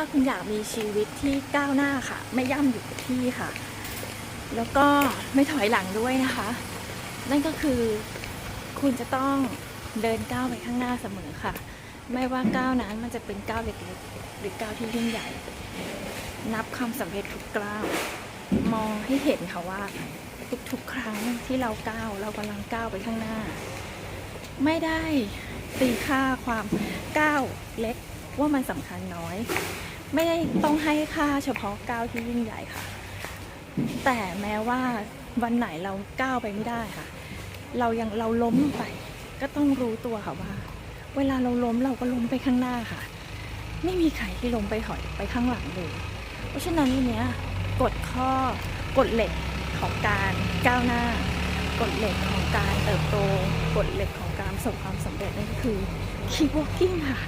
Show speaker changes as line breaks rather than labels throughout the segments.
ถ้าคุณอยากมีชีวิตที่ก้าวหน้าค่ะ ไม่ย่ำอยู่กับที่ค่ะ แล้วก็ไม่ถอยหลังด้วยนะคะ นั่นก็คือคุณจะต้องเดินก้าวไปข้างหน้าเสมอค่ะ ไม่ว่าก้าวนั้นมันจะเป็นก้าวเล็กๆหรือก้าวที่ยิ่งใหญ่ นับความสำเร็จทุกก้าวมองให้เห็นค่ะว่าทุกๆ ครั้งที่เราก้าวเรากำลังก้าวไปข้างหน้า ไม่ได้ตีค่าความก้าวเล็ก ว่ามันสำคัญน้อย ไม่ได้ต้องให้ค่าเฉพาะก้าวที่ยิ่งใหญ่ค่ะ แต่แม้ว่าวันไหนเราก้าวไปไม่ได้ค่ะ เรายังเราล้มไป ก็ต้องรู้ตัวค่ะว่า เวลาเราล้มเราก็ล้มไปข้างหน้าค่ะ ไม่มีใครที่ล้มไปถอยไปข้างหลังเลย เพราะฉะนั้นวันเนี้ยกฎข้อกฎเหล็กของการก้าวหน้ากฎเหล็กของการเติบโตกฎเหล็กของการประสบความสำเร็จนั่นก็คือ keep walking ค่ะ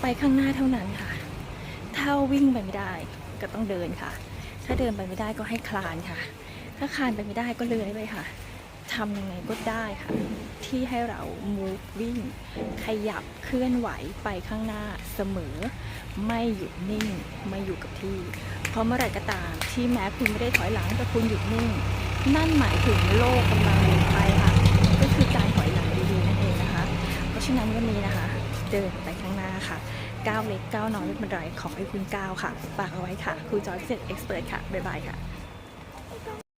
ไปข้างหน้าเท่านั้นค่ะ ถ้าวิ่งไปไม่ได้ก็ต้องเดินค่ะ ถ้าเดินไปไม่ได้ก็ให้คลานค่ะ ถ้าคลานไปไม่ได้ก็เลื้อยไปค่ะทำยังไงก็ได้ค่ะ ที่ให้เรา move วิ่ง ขยับเคลื่อนไหวไปข้างหน้าเสมอ ไม่หยุดนิ่ง ไม่อยู่กับที่ เพราะเมื่อไรก็ตามที่แม้คุณไม่ได้ถอยหลังแต่คุณหยุดนิ่ง นั่นหมายถึงโลกกำลังหมุนไปค่ะ ก็คือการถอยหลังดีๆนั่นเองนะคะ เพราะฉะนั้นวันนี้นะคะ เดินไป ค่ะก้าเล็กก้าน้อยไม่เป็นไรขอให้คุณก้าค่ะฝากเอาไว้ค่ะครูจอยเซ็ตเอ็กซ์เพรสค่ะ บ๊ายบายค่ะ